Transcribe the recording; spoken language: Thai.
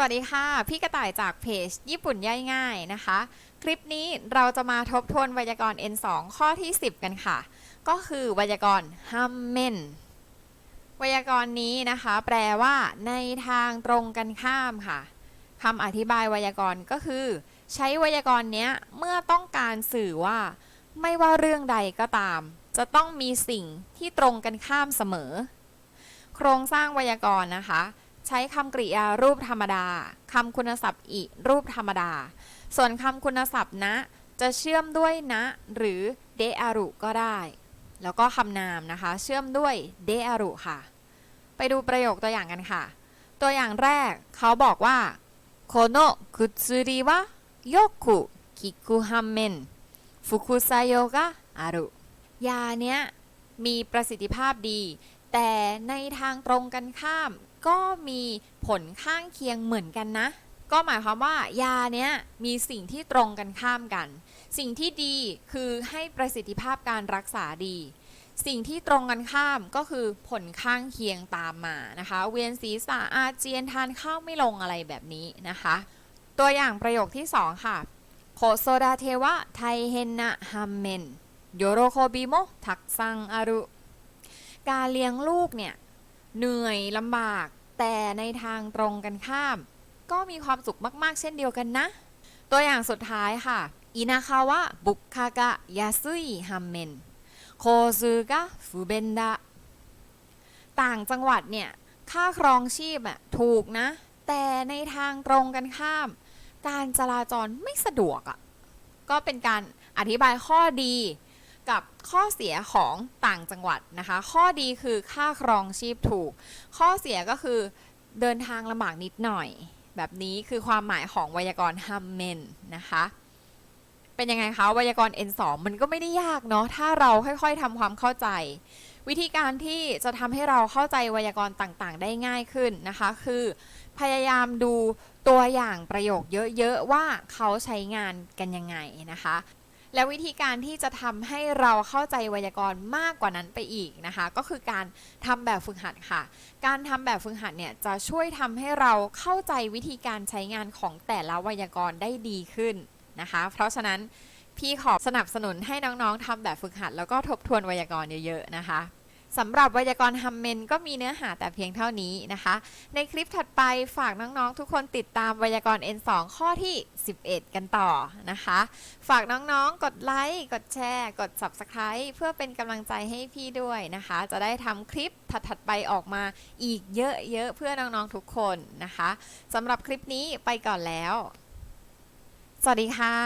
วัสดีค่ะ พี่กระต่ายจากเพจญี่ปุ่นย่อยง่ายนะคะ คลิปนี้เราจะมาทบทวนไวยากรณ์ N2 ข้อที่ 10 กันค่ะ ก็คือไวยากรณ์ฮัมเมนไวยากรณ์นี้นะคะ แปลว่า ในทางตรงกันข้ามค่ะคำอธิบายไวยากรณ์ก็คือ ใช้ไวยากรณ์เนี้ยเมื่อต้องการสื่อว่า ไม่ว่าเรื่องใดก็ตาม จะต้องมีสิ่งที่ตรงกันข้ามเสมอ โครงสร้างไวยากรณ์นะคะ ใช้คำกริยารูปธรรมดาคำคุณศัพท์อิรูปธรรมดา ส่วนคำคุณศัพท์นะ จะเชื่อมด้วยนะ หรือเดอารุก็ได้ แล้วก็คำนามนะคะ เชื่อมด้วยเดอารุค่ะ ไปดูประโยคตัวอย่างกันค่ะ ตัวอย่างแรกเขาบอกว่าโคโนะคุตสึริวะโยคุคิคุฮัมเมนฟุคุไซโยกะอารุยาเนี้ยมีประสิทธิภาพดี แต่ในทางตรงกันข้าม ก็มีผลข้างเคียงเหมือนกันนะ ก็หมายความว่ายาเนี้ยมีสิ่งที่ตรงกันข้ามกัน สิ่งที่ดีคือให้ประสิทธิภาพการรักษาดี สิ่งที่ตรงกันข้ามก็คือผลข้างเคียงตามมานะคะ เวียนศีรษะอาเจียนทานข้าวไม่ลงอะไรแบบนี้นะคะ ตัวอย่างประโยคที่ 2 ค่ะโคโซดาเทวะไทเฮนะฮัมเมนโยโรโคบิโมทักซังอารุ การเลี้ยงลูกเนี่ยเหนื่อยลำบาก แต่ในทางตรงกันข้าม ก็มีความสุขมาก ๆ เช่นเดียวกันนะ ตัวอย่างสุดท้ายค่ะอินาคาวะบุคากะยาซุยฮัมเมนโคซูกะฟูเบนดะต่างจังหวัดเนี่ย ค่าครองชีพอะถูกนะ แต่ในทางตรงกันข้าม การจราจรไม่สะดวกอะก็เป็นการอธิบายข้อดี กับข้อเสียของต่างจังหวัดนะคะ ข้อดีคือค่าครองชีพถูก ข้อเสียก็คือเดินทางลำบากนิดหน่อย แบบนี้คือความหมายของไวยากรณ์ฮัมเมนนะคะ เป็นยังไงคะไวยากรณ์ N2 มันก็ไม่ได้ยากเนาะถ้าเราค่อยๆทำความเข้าใจ วิธีการที่จะทำให้เราเข้าใจไวยากรณ์ต่างๆ ได้ง่ายขึ้นนะคะ คือ พยายามดูตัวอย่างประโยคเยอะๆว่าเขาใช้งานกันยังไงนะคะ และวิธีการที่จะทำให้เราเข้าใจไวยากรณ์มากกว่านั้นไปอีกนะคะ ก็คือการทำแบบฝึกหัดค่ะ การทำแบบฝึกหัดเนี่ยจะช่วยทำให้เราเข้าใจวิธีการใช้งานของแต่ละไวยากรณ์ได้ดีขึ้นนะคะ เพราะฉะนั้นพี่ขอสนับสนุนให้น้องๆทำแบบฝึกหัด แล้วก็ทบทวนไวยากรณ์เยอะๆนะคะ สำหรับไวยากรณ์ฮัมเมนก็มีเนื้อหาแต่เพียงเท่านี้นะคะ ในคลิปถัดไปฝากน้องๆ ทุกคนติดตามไวยากรณ์ N2 ข้อที่ 11 กันต่อนะคะ ฝากน้องๆ กดไลค์ กดแชร์ กด Subscribe เพื่อเป็นกำลังใจให้พี่ด้วยนะคะ จะได้ทำคลิปถัดๆไปออกมาอีกเยอะๆ เพื่อน้องๆ ทุกคนนะคะสำหรับคลิปนี้ไปก่อนแล้ว สวัสดีค่ะ